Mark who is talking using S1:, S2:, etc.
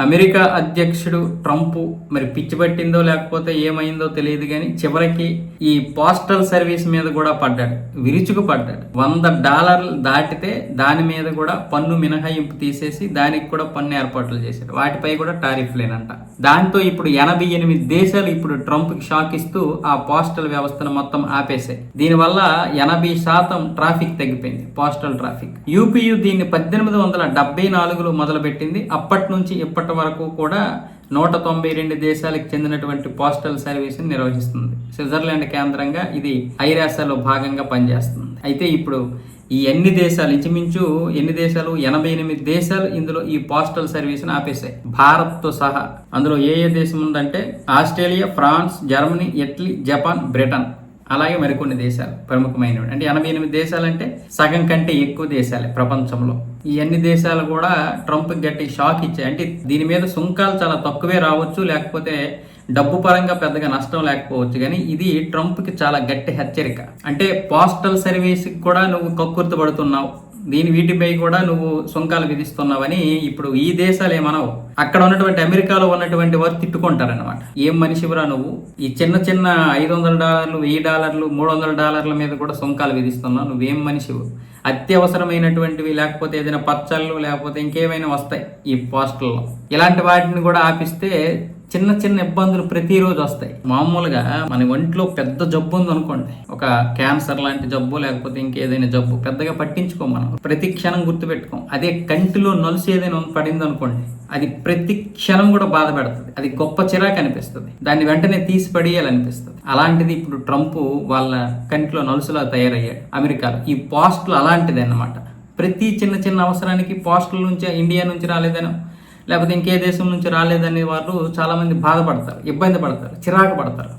S1: America అధ్యక్షుడు Trump మరి పిచ్చి పట్టిందో లేకపోతే ఏమైందో తెలియదు కానీ చివరికి ఈ పోస్టల్ సర్వీస్ మీద కూడా పడ్డాడు విరుచుకు పడ్డాడు వంద డాలర్లు దాటితే దాని మీద కూడా పన్ను మినహాయింపు తీసేసి దానికి కూడా పన్ను ఏర్పాట్లు చేశాడు. వాటిపై కూడా టారిఫ్ లేనంట. దాంతో ఇప్పుడు ఎనభై ఎనిమిది దేశాలు ఇప్పుడు ట్రంప్కి షాక్ ఇస్తూ ఆ పోస్టల్ వ్యవస్థను మొత్తం ఆపేశాయి. దీనివల్ల ఎనభై శాతం ట్రాఫిక్ తగ్గిపోయింది పోస్టల్ ట్రాఫిక్. యూపీయు దీన్ని పద్దెనిమిది వందల డెబ్బై నాలుగులో మొదలుపెట్టింది. అప్పటి నుంచి ఇప్పటి వరకు కూడా నూట తొంభై రెండు దేశాలకు చెందినటువంటి పోస్టల్ సర్వీస్ని నిర్వహిస్తుంది. స్విట్జర్లాండ్ కేంద్రంగా ఇది ఐరాసలో భాగంగా పనిచేస్తుంది. అయితే ఇప్పుడు ఈ ఎన్ని దేశాలు ఇంచుమించు ఎన్ని దేశాలు? ఎనభై ఎనిమిది దేశాలు ఇందులో ఈ పోస్టల్ సర్వీస్ని ఆపేశాయి. భారత్తో సహా. అందులో ఏ ఏ దేశం ఉందంటే Australia France Germany Italy Japan Britain. అలాగే మరికొన్ని దేశాలు ప్రముఖమైనవి. అంటే ఎనభై ఎనిమిది దేశాలు అంటే సగం కంటే ఎక్కువ దేశాలే ప్రపంచంలో. ఈ అన్ని దేశాలు కూడా ట్రంప్ గట్టి షాక్ ఇచ్చాయి. అంటే దీని మీద సుంకాలు చాలా తక్కువే రావచ్చు లేకపోతే డబ్బు పరంగా పెద్దగా నష్టం లేకపోవచ్చు. కానీ ఇది ట్రంప్కి చాలా గట్టి హెచ్చరిక. అంటే పోస్టల్ సర్వీస్కి కూడా నువ్వు కక్కుర్తి పడుతున్నావు. దీని వీటిపై కూడా నువ్వు సుంకాలు విధిస్తున్నావని ఇప్పుడు ఈ దేశాలు ఏమనవు. అక్కడ ఉన్నటువంటి అమెరికాలో ఉన్నటువంటి వారు తిట్టుకుంటారనమాట ఏం మనిషివరా నువ్వు? ఈ చిన్న చిన్న ఐదు వందల డాలర్లు వెయ్యి డాలర్లు మూడు వందల డాలర్ల మీద కూడా సుంకాలు విధిస్తున్నావు. నువ్వేం మనిషివు? అత్యవసరమైనటువంటివి లేకపోతే ఏదైనా పచ్చళ్ళు లేకపోతే ఇంకేమైనా వస్తాయి ఈ పోస్టల్లో. ఇలాంటి వాటిని కూడా ఆపిస్తే చిన్న చిన్న ఇబ్బందులు ప్రతిరోజు వస్తాయి. మామూలుగా మన ఒంట్లో పెద్ద జబ్బు ఉంది అనుకోండి ఒక క్యాన్సర్ లాంటి జబ్బు లేకపోతే ఇంకేదైనా జబ్బు పెద్దగా పట్టించుకో మనం. ప్రతి క్షణం గుర్తుపెట్టుకోం. అదే కంటిలో నలుసు ఏదైనా పడింది అనుకోండి అది ప్రతి క్షణం కూడా బాధ పెడుతుంది. అది గొప్ప చిరాకు అనిపిస్తుంది. దాన్ని వెంటనే తీసి పడేయాలనిపిస్తుంది. అలాంటిది ఇప్పుడు ట్రంప్ వాళ్ళ కంటిలో నలుసులా తయారయ్యాడు అమెరికాలో. ఈ పోస్టులు అలాంటిది అన్నమాట ప్రతి చిన్న చిన్న అవసరానికి పోస్టుల నుంచి ఇండియా నుంచి రాలేదనో లేకపోతే ఇంకే దేశం నుంచి రాలేదని వాళ్ళు చాలామంది బాధపడతారు ఇబ్బంది పడతారు చిరాకు పడతారు.